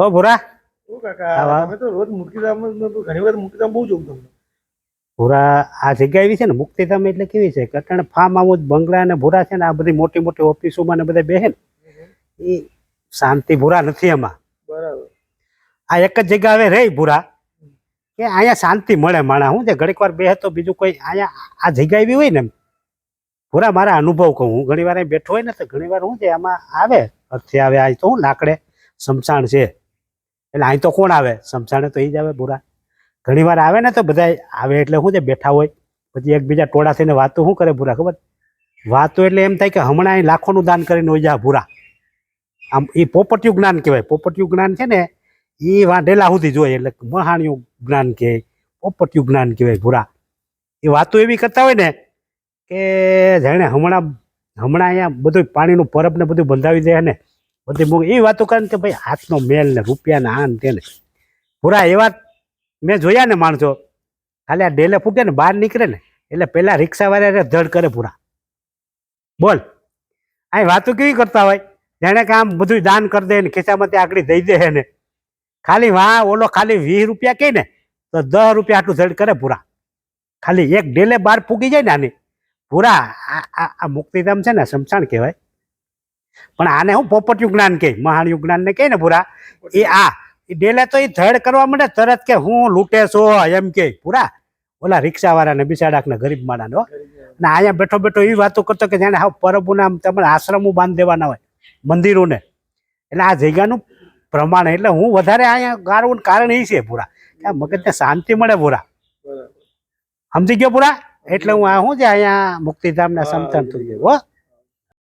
હો ભૂરા. કાકા તમે તો રોજ મુક્તિધામ ઘણી વાર મુક્તિધામ બહુ જોઉં તમને. ભૂરા આ જગ્યા એવી છે ને મુક્તિધામ એટલે કેવી છે? કટણ ફાર્મ હાઉસ બંગલા અને ભૂરા છે ને આ બધી મોટી મોટી ઓફિસોમાં ને બધા બેહે ને એ શાંતિ ભૂરા નથી એમાં બરાબર. આ એક જ જગ્યા હવે રહી ભૂરા કે અહીંયા શાંતિ મળે માણા હું છે ઘડીક વાર બેહે તો બીજું કોઈ અહીંયા આ જગ્યા એવી હોય ને ભૂરા મારા અનુભવ કહું. હું ઘણી વાર બેઠો હોય ને તો ઘણી વાર હું છે આમાં આવે અર્થે આવે આ તો હું લાકડે સમસાણ છે. એટલે અહીં તો કોણ આવે? સમસાણે તો એ જ આવે ભૂરા ઘણી વાર આવે ને તો બધા આવે એટલે શું છે? બેઠા હોય. પછી એકબીજા ટોળા થઈને વાતો શું કરે ભૂરા, ખબર? વાતો એટલે એમ થાય કે હમણાં અહીં લાખોનું દાન કરીને હોય જા ભૂરા. આમ એ પોપટિયું જ્ઞાન કહેવાય. પોપટિયું જ્ઞાન છે ને એ વાંઢેલા સુધી જોઈએ એટલે મહાણિયું જ્ઞાન કહે પોપટિયું જ્ઞાન કહેવાય ભૂરા. એ વાતો એવી કરતા હોય ને કે જાણે હમણાં હમણાં અહીંયા બધું પાણીનું પરબ ને બધું બંધાવી દે ને બધી મૂક- એ વાતો કરે કે ભાઈ હાથનો મેલ ને રૂપિયા ને આન તેને. પૂરા એવા મેં જોયા ને માણસો. ખાલી આ ડેલે ફૂકે ને બહાર નીકળે ને, એટલે પેલા રિક્ષાવાળા ધડ કરે પૂરા બોલ. અહીં વાતો કેવી કરતા હોય? જાણે કે આમ બધું દાન કરી દે ને ખિસ્સામાંથી આકડી દઈ દે ને ખાલી વાહ ઓલો ખાલી વીસ રૂપિયા કહે ને, તો દસ રૂપિયા આટલું ધડ કરે પૂરા ખાલી એક ડેલે બાર ફૂકી જાય ને આની. પૂરા આ, આ- આ મુક્તિધામ છે ને, શમશાન કહેવાય. પણ આને હું પોપટિયું જ્ઞાન કહે મહાણિયું જ્ઞાન ને કહે ને પૂરા એ આ એ ડેલે તો એ ધડ કરવા માંડે તરત કે હું લૂંટે છો એમ કે પૂરા ઓલા રિક્ષાવાળાને બિસાડાકને ગરીબ માણાને હો. ને અહીંયા બેઠો બેઠો એવી વાતો કરતો કે જાણે હા પરબોના આમ તમારે આશ્રમો બાંધી દેવાના હોય મંદિરોને. એટલે આ જગ્યાનું પ્રમાણ એટલે હું વધારે અહીંયા ગાળવું કારણ એ છે પૂરા કે આ મગજને શાંતિ મળે પૂરા સમજી ગયો પૂરા એટલે હું આ શું છે અહીંયા મુક્તિધામના સમતન થઈ ગયું હો.